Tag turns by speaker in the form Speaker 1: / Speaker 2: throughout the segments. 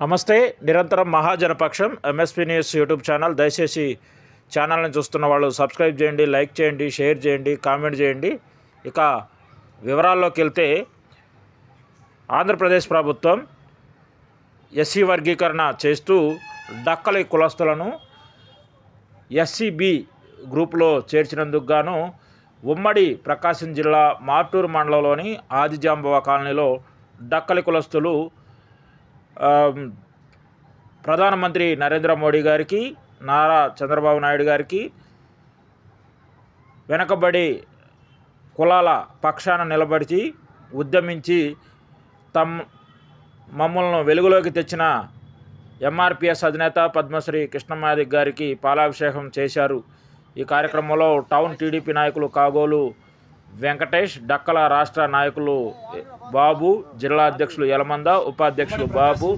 Speaker 1: నమస్తే నిరంతరం Mahajanapaksham MSP news YouTube channel. దయచేసి ఛానల్ని చూస్తున్న వాళ్ళు సబ్స్క్రైబ్ చేయండి లైక్ చేయండి షేర్ చేయండి కామెంట్ చేయండి. ఇక వివరాల్లోకి వెళ్తే ఆంధ్రప్రదేశ్ ప్రభుత్వం ఎస్సీ వర్గీకరణ చేస్తూ డక్కలి కులస్తులను ఎస్సీబీ గ్రూప్లో చేర్చినందుకు గాను ఉమ్మడి ప్రకాశం జిల్లా మార్టూరు మండలంలోని ఆదిజాంబవ కాలనీలో డక్కలి కులస్తులు ప్రధానమంత్రి నరేంద్ర మోడీ గారికి నారా చంద్రబాబు నాయుడు గారికి వెనకబడి కులాల పక్షాన నిలబడి ఉద్యమించి తమ్ మమ్మల్ని వెలుగులోకి తెచ్చిన ఎంఆర్పిఎస్ అధినేత పద్మశ్రీ కృష్ణమాదిక్ గారికి పాలాభిషేకం చేశారు. ఈ కార్యక్రమంలో టౌన్ టీడీపీ నాయకులు కాగోలు వెంకటేష్ డక్కల రాష్ట్ర నాయకులు బాబు జిల్లా అధ్యక్షులు యలమంద ఉపాధ్యక్షులు బాబు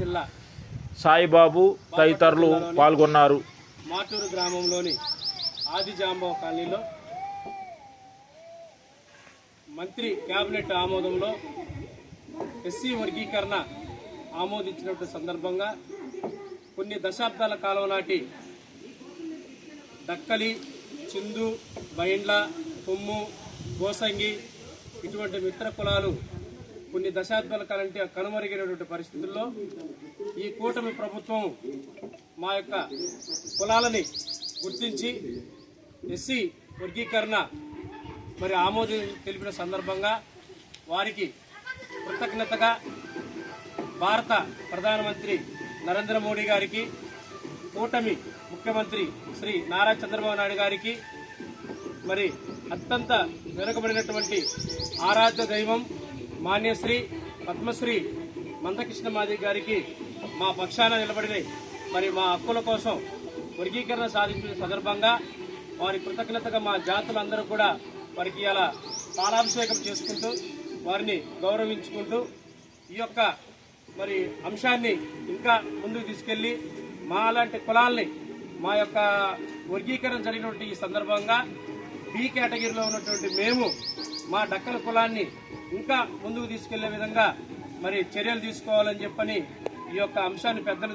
Speaker 1: సాయిబాబు తదితరులు పాల్గొన్నారు.
Speaker 2: మాటూరు గ్రామంలోని ఆదిజాంబో కాలనీలో మంత్రి కేబినెట్ ఆమోదంలో ఎస్సీ వర్గీకరణ ఆమోదించినటువంటి సందర్భంగా కొన్ని దశాబ్దాల కాలం నాటి దక్కలి చిందు బైండ్ల కొమ్ము గోసంగి ఇటువంటి మిత్ర కులాలు కొన్ని దశాబ్దాల కాలంటే కనుమరిగినటువంటి పరిస్థితుల్లో ఈ కూటమి ప్రభుత్వం మా యొక్క కులాలని గుర్తించి ఎస్సీ వర్గీకరణ మరి ఆమోదం తెలిపిన సందర్భంగా వారికి కృతజ్ఞతగా భారత ప్రధానమంత్రి నరేంద్ర మోడీ గారికి కూటమి ముఖ్యమంత్రి శ్రీ నారా చంద్రబాబు నాయుడు గారికి మరి అత్యంత వెనుకబడినటువంటి ఆరాధ్య దైవం మాన్యశ్రీ పద్మశ్రీ మందకృష్ణ మాది గారికి మా పక్షాన నిలబడిన మరి మా హక్కుల కోసం వర్గీకరణ సాధించిన సందర్భంగా వారి కృతజ్ఞతగా మా జాతులందరూ కూడా వారికి ఇలా పాలాభిషేకం చేసుకుంటూ వారిని గౌరవించుకుంటూ ఈ యొక్క మరి అంశాన్ని ఇంకా ముందుకు తీసుకెళ్ళి మా అలాంటి కులాల్ని మా యొక్క వర్గీకరణ జరిగినటువంటి ఈ సందర్భంగా బి కేటగిరీలో ఉన్నటువంటి మేము మా డక్కల కులాన్ని ఇంకా ముందుకు తీసుకెళ్ళే విధంగా మరి చర్యలు తీసుకోవాలని చెప్పని ఈ యొక్క అంశాన్ని పెద్దలు